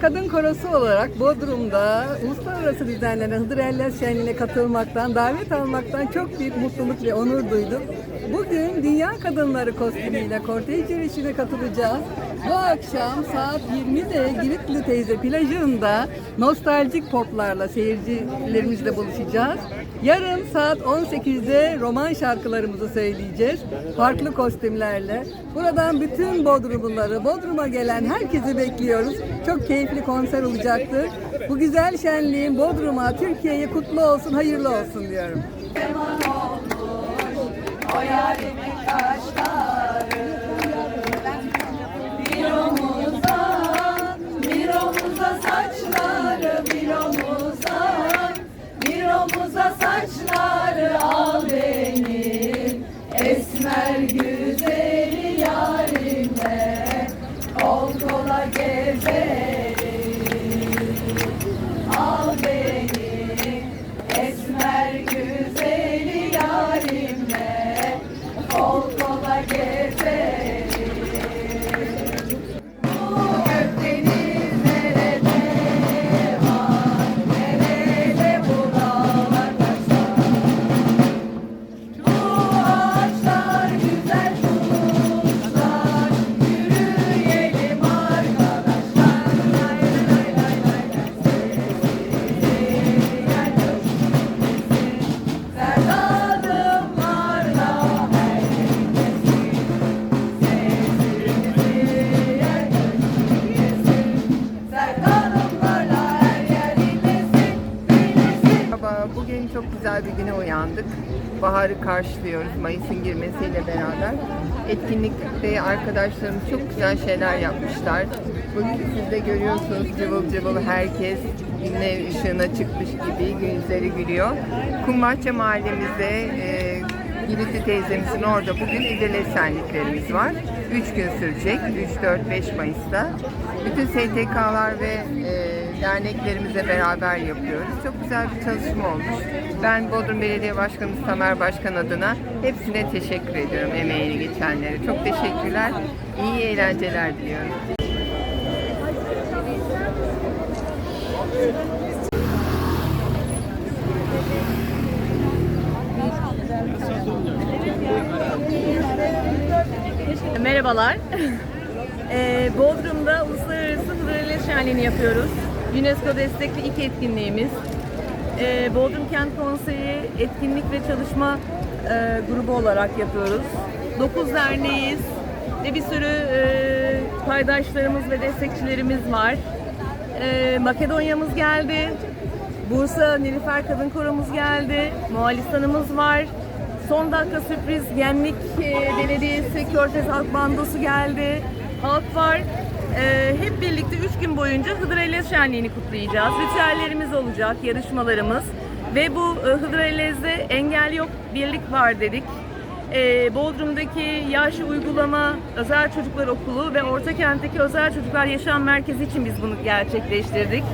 Kadın Korosu olarak Bodrum'da uluslararası düzenlenen Hıdrellez Şenliği'ne katılmaktan, davet almaktan çok büyük mutluluk ve onur duydum. Bugün Dünya Kadınları kostümüyle kortej yürüyüşüne katılacağız. Bu akşam saat 20'de Giritli Teyze plajında nostaljik poplarla seyircilerimizle buluşacağız. Yarın saat 18'de roman şarkılarımızı söyleyeceğiz. Farklı kostümlerle. Buradan bütün Bodrumluları, Bodrum'a gelen herkesi bekliyoruz. Çok keyifli konser olacaktır. Bu güzel şenliğin Bodrum'a, Türkiye'ye kutlu olsun, hayırlı olsun diyorum. Bir uyandık. Baharı karşılıyoruz Mayıs'ın girmesiyle beraber. Etkinlikte arkadaşlarımız çok güzel şeyler yapmışlar. Bugün siz de görüyorsunuz cıvıl cıvıl herkes güne ışığına çıkmış gibi yüzleri gülüyor. Kumbahçe mahallemizde e, Giritli teyzemizin orada bugün İdele şenliklerimiz var. 3 gün sürecek. 3, 4, 5 Mayıs'ta. Bütün STK'lar ve e, derneklerimizle beraber yapıyoruz. Çok güzel bir çalışma olmuş. Ben Bodrum Belediye Başkanımız Tamer Başkan adına hepsine teşekkür ediyorum emeğini geçenlere. Çok teşekkürler. İyi eğlenceler diliyorum. Merhabalar. Ee, Bodrum'da Uluslararası Hıdrellez Şenliği'ni yapıyoruz. UNESCO destekli ilk etkinliğimiz. Ee, Bodrum Kent Konseyi etkinlik ve çalışma e, grubu olarak yapıyoruz. 9 derneğiz ve bir sürü e, paydaşlarımız ve destekçilerimiz var. Ee, Makedonya'mız geldi. Bursa Nilüfer Kadın Koromuz geldi. Moğolistan'ımız var. Son dakika sürpriz Gemlik e, Belediyesi Körfez Halk Bandosu geldi. Halk var. E, hep birlikte 3 gün boyunca Hıdrellez Şenliği'ni kutlayacağız. Ritüellerimiz olacak, yarışmalarımız. Ve bu e, Hıdrellez'de engel yok, birlik var dedik. E, Bodrum'daki yaş uygulama özel çocuklar okulu ve Ortakent'teki özel çocuklar yaşam merkezi için biz bunu gerçekleştirdik.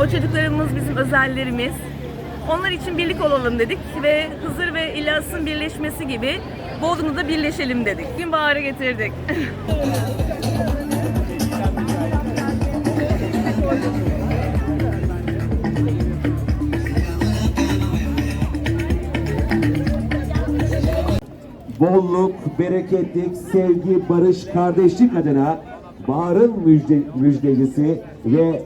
O çocuklarımız bizim özellerimiz. Onlar için birlik olalım dedik ve Hızır ve İlyas'ın birleşmesi gibi Bodrum'da birleşelim dedik. Gün baharı getirdik. bolluk, bereketlik, sevgi, barış, kardeşlik adına baharın müjde, müjdecisi ve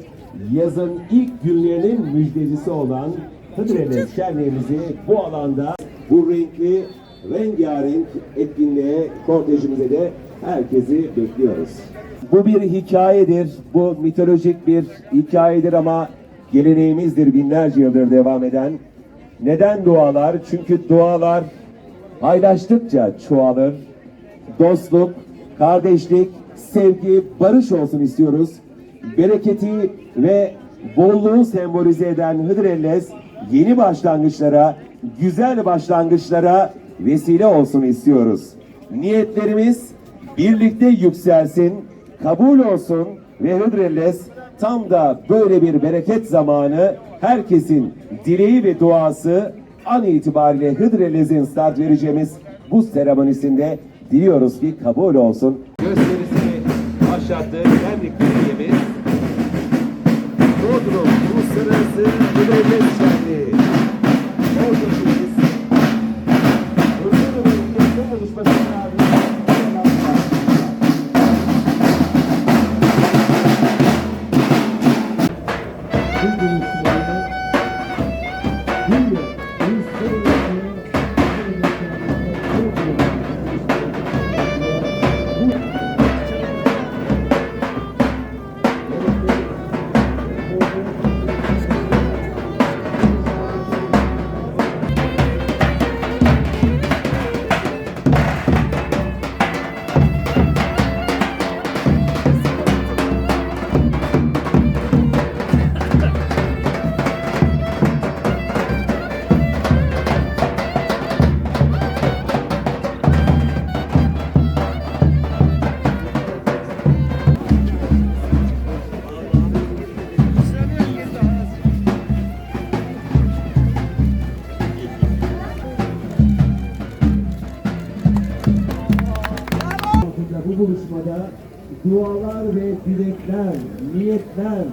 yazın ilk günlerinin müjdecisi olan Hıdrellez Şenliğimizi bu alanda bu renkli, rengarenk etkinliğe, kortejimize de herkesi bekliyoruz. Bu bir hikayedir, bu mitolojik bir hikayedir ama geleneğimizdir binlerce yıldır devam eden. Neden dualar? Çünkü dualar paylaştıkça çoğalır. Dostluk, kardeşlik, sevgi, barış olsun istiyoruz. Bereketi ve bolluğu sembolize eden Hıdrellez yeni başlangıçlara, güzel başlangıçlara vesile olsun istiyoruz. Niyetlerimiz birlikte yükselsin, kabul olsun ve Hıdrellez tam da böyle bir bereket zamanı herkesin dileği ve duası an itibariyle Hıdrellez'in start vereceğimiz bu seremonisinde diliyoruz ki kabul olsun. Gösterisini başlattı. Pendik Belediye'miz Bodrum Uluslararası Hıdrellez Şenliği. Bodrum'dayız. Kesin buluşmasına bu dualar ve dilekler, niyetler,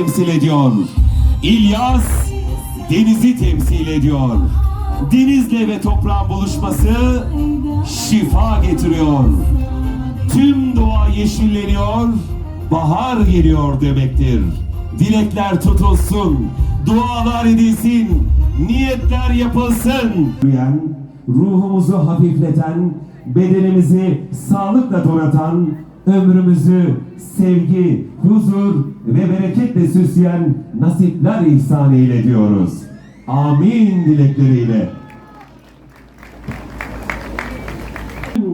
temsil ediyor. İlyas denizi temsil ediyor. Denizle ve toprağın buluşması şifa getiriyor. Tüm doğa yeşilleniyor, bahar geliyor demektir. Dilekler tutulsun, dualar edilsin, niyetler yapılsın. Ruhumuzu hafifleten, bedenimizi sağlıkla donatan, ömrümüzü sevgi, huzur ve bereketle süsleyen nasipler ihsan eyle diyoruz. Amin dilekleriyle.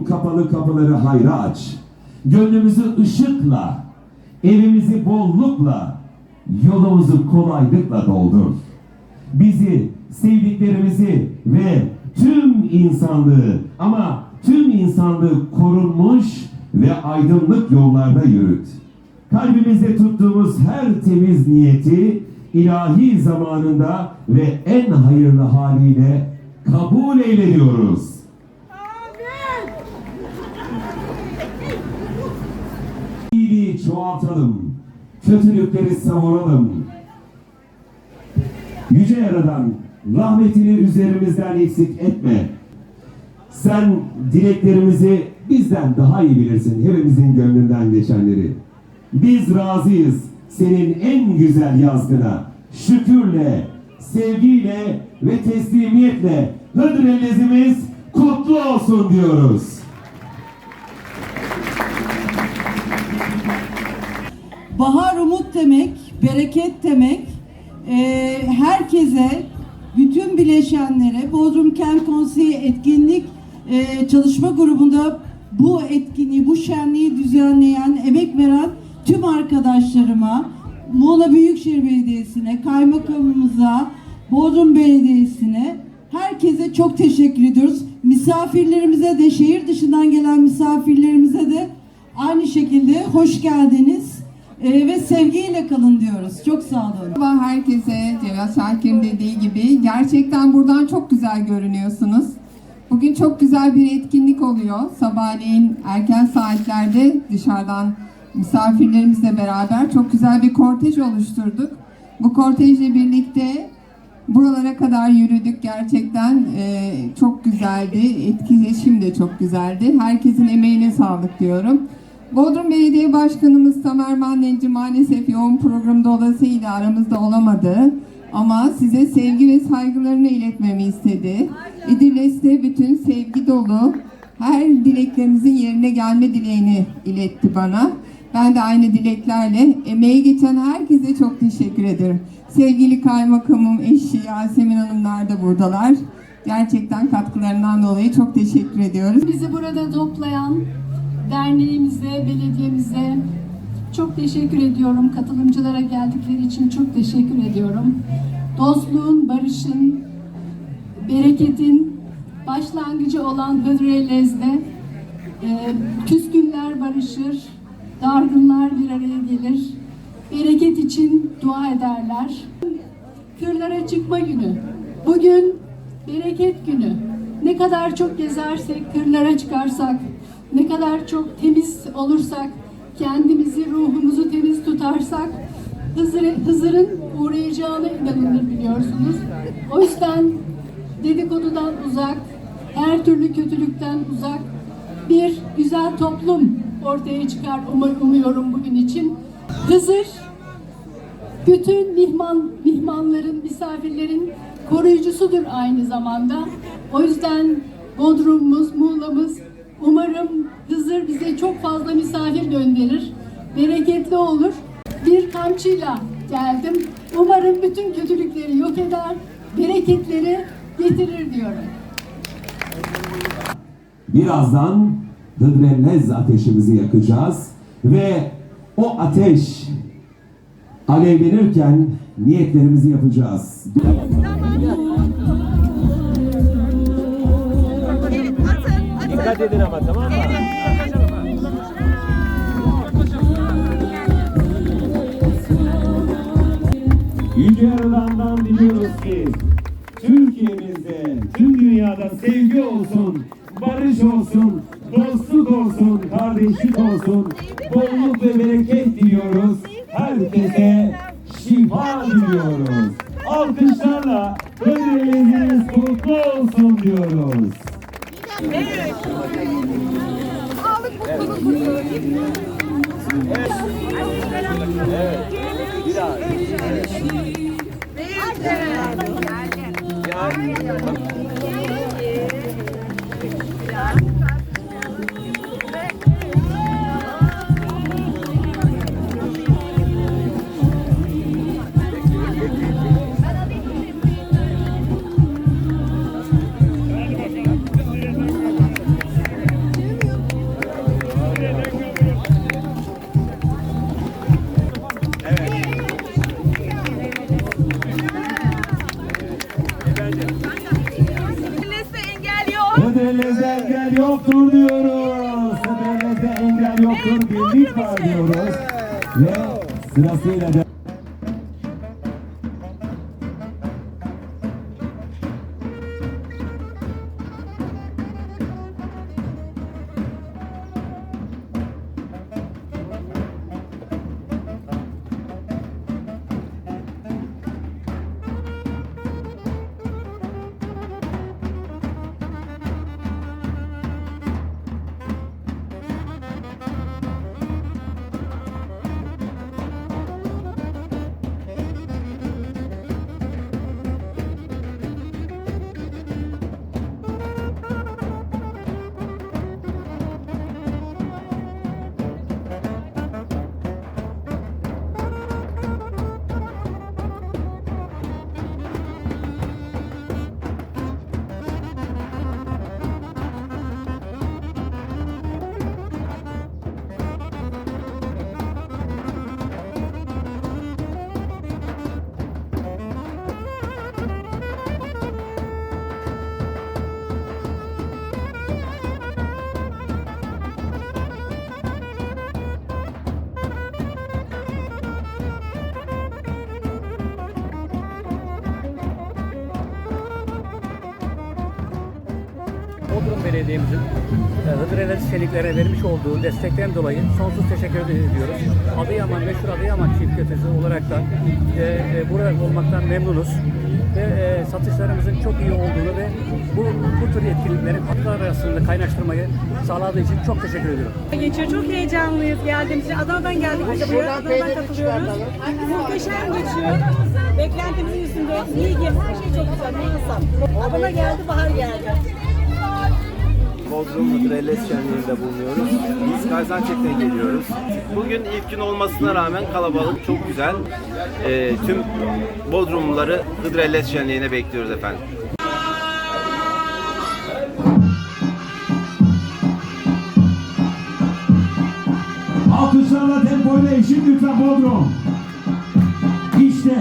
kapalı kapıları hayra aç. Gönlümüzü ışıkla, evimizi bollukla, yolumuzu kolaylıkla doldur. Bizi, sevdiklerimizi ve tüm insanlığı ama tüm insanlığı korunmuş ve aydınlık yollarda yürüt. Kalbimizde tuttuğumuz her temiz niyeti ilahi zamanında ve en hayırlı haliyle kabul eyle diyoruz. İyiliği çoğaltalım, kötülükleri savuralım. Yüce Yaradan rahmetini üzerimizden eksik etme. Sen dileklerimizi bizden daha iyi bilirsin, hepimizin gönlünden geçenleri. Biz razıyız senin en güzel yazgına. Şükürle, sevgiyle ve teslimiyetle Hıdrellezimiz kutlu olsun diyoruz. Bahar umut demek, bereket demek. Ee, herkese, bütün bileşenlere Bodrum Kent Konseyi etkinlik e, çalışma grubunda bu etkinliği, bu şenliği düzenleyen, emek veren tüm arkadaşlarıma, Muğla Büyükşehir Belediyesi'ne, kaymakamımıza, Bodrum Belediyesi'ne herkese çok teşekkür ediyoruz. Misafirlerimize de, şehir dışından gelen misafirlerimize de aynı şekilde hoş geldiniz ee, ve sevgiyle kalın diyoruz. Çok sağ olun. Merhaba herkese. Cevat Şakir'in dediği gibi gerçekten buradan çok güzel görünüyorsunuz. Bugün çok güzel bir etkinlik oluyor. Sabahleyin erken saatlerde dışarıdan misafirlerimizle beraber çok güzel bir kortej oluşturduk. Bu kortejle birlikte buralara kadar yürüdük. Gerçekten e, çok güzeldi. Etkileşim de çok güzeldi. Herkesin emeğine sağlık diyorum. Bodrum Belediye Başkanımız Tamer Mannenci maalesef yoğun program dolayısıyla aramızda olamadı. Ama size sevgi ve saygılarını iletmemi istedi. İdiles'te bütün sevgi dolu her dileklerinizin yerine gelme dileğini iletti bana. Ben de aynı dileklerle emeği geçen herkese çok teşekkür ederim. Sevgili kaymakamım, eşi Yasemin Hanımlar da buradalar. Gerçekten katkılarından dolayı çok teşekkür ediyoruz. Bizi burada toplayan derneğimize, belediyemize çok teşekkür ediyorum. Katılımcılara geldikleri için çok teşekkür ediyorum. Dostluğun, barışın, bereketin başlangıcı olan Hıdrellez'de e, küskünler barışır, dargınlar bir araya gelir. Bereket için dua ederler. Kırlara çıkma günü. Bugün bereket günü. Ne kadar çok gezersek, kırlara çıkarsak, ne kadar çok temiz olursak, kendimizi, ruhumuzu temiz tutarsak, Hızır, Hızır'ın uğrayacağına inanılır biliyorsunuz. O yüzden dedikodudan uzak, her türlü kötülükten uzak bir güzel toplum ortaya çıkar umuyorum bugün için. Hızır bütün mihman, mihmanların, misafirlerin koruyucusudur aynı zamanda. O yüzden Bodrum'umuz, Muğla'mız umarım Hızır bize çok fazla misafir gönderir. Bereketli olur. Bir kamçıyla geldim. Umarım bütün kötülükleri yok eder, bereketleri getirir diyorum. Birazdan Hıdrellez ateşimizi yakacağız ve o ateş alevlenirken niyetlerimizi yapacağız. Dikkat edin ama tamam mı? Yüce Yaradan'dan diliyoruz ki Türkiye'mizde, tüm dünyada sevgi olsun, barış olsun, dostluk olsun, kardeşlik olsun, bolluk ve bereket diliyoruz. Herkese şifa diliyoruz. Alkışlarla Hıdrelleziniz kutlu olsun diyoruz. Nesle yoktur diyoruz. Hıdrellez'de engel yoktur, birlik var diyoruz. Ve sırasıyla da Belediye'mizin e, Hıdrellez Çeliklere vermiş olduğu destekten dolayı sonsuz teşekkür ediyoruz. Adıyaman, meşhur Adıyaman çift köftesi olarak da e, e, burada olmaktan memnunuz. Ve e, satışlarımızın çok iyi olduğunu ve bu, bu tür etkinliklerin halklar arasında kaynaştırmayı sağladığı için çok teşekkür ediyorum. geçiyor. Çok heyecanlıyız geldiğimiz için. Adana'dan geldik biz de buraya. Adana'dan katılıyoruz. Muhteşem geçiyor. Beklentimizin üstünde. İyi geçti. Her şey çok güzel. Muazzam. Adana geldi, bahar geldi. Bodrum Hıdrellez bulunuyoruz. Biz Gaziantep'ten geliyoruz. Bugün ilk gün olmasına rağmen kalabalık çok güzel. Ee, tüm Bodrumluları Hıdrellez Şenliği'ne bekliyoruz efendim. Alkışlarla tempoyla eşit lütfen Bodrum. İşte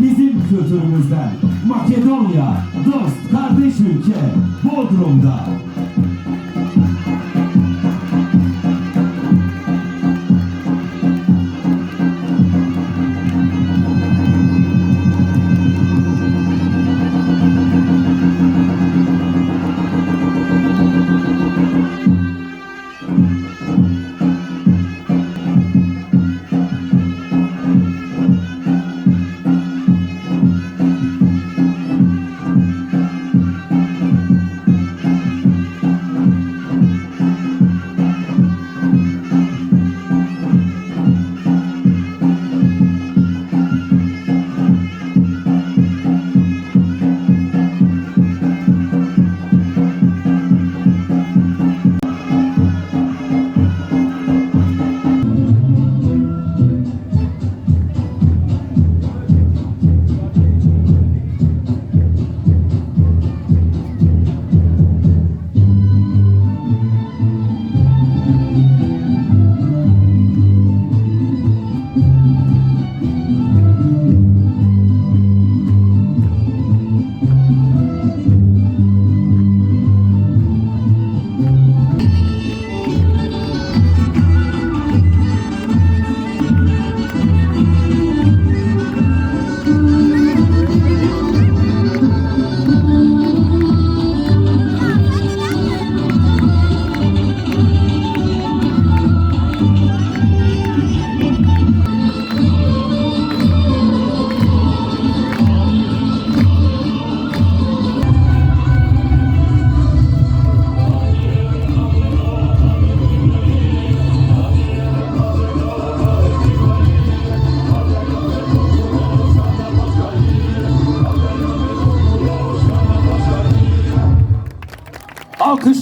bizim kültürümüzden Makedonya, dost, kardeş ülke Bodrum'da.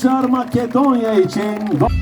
Alkışlar Makedonya için.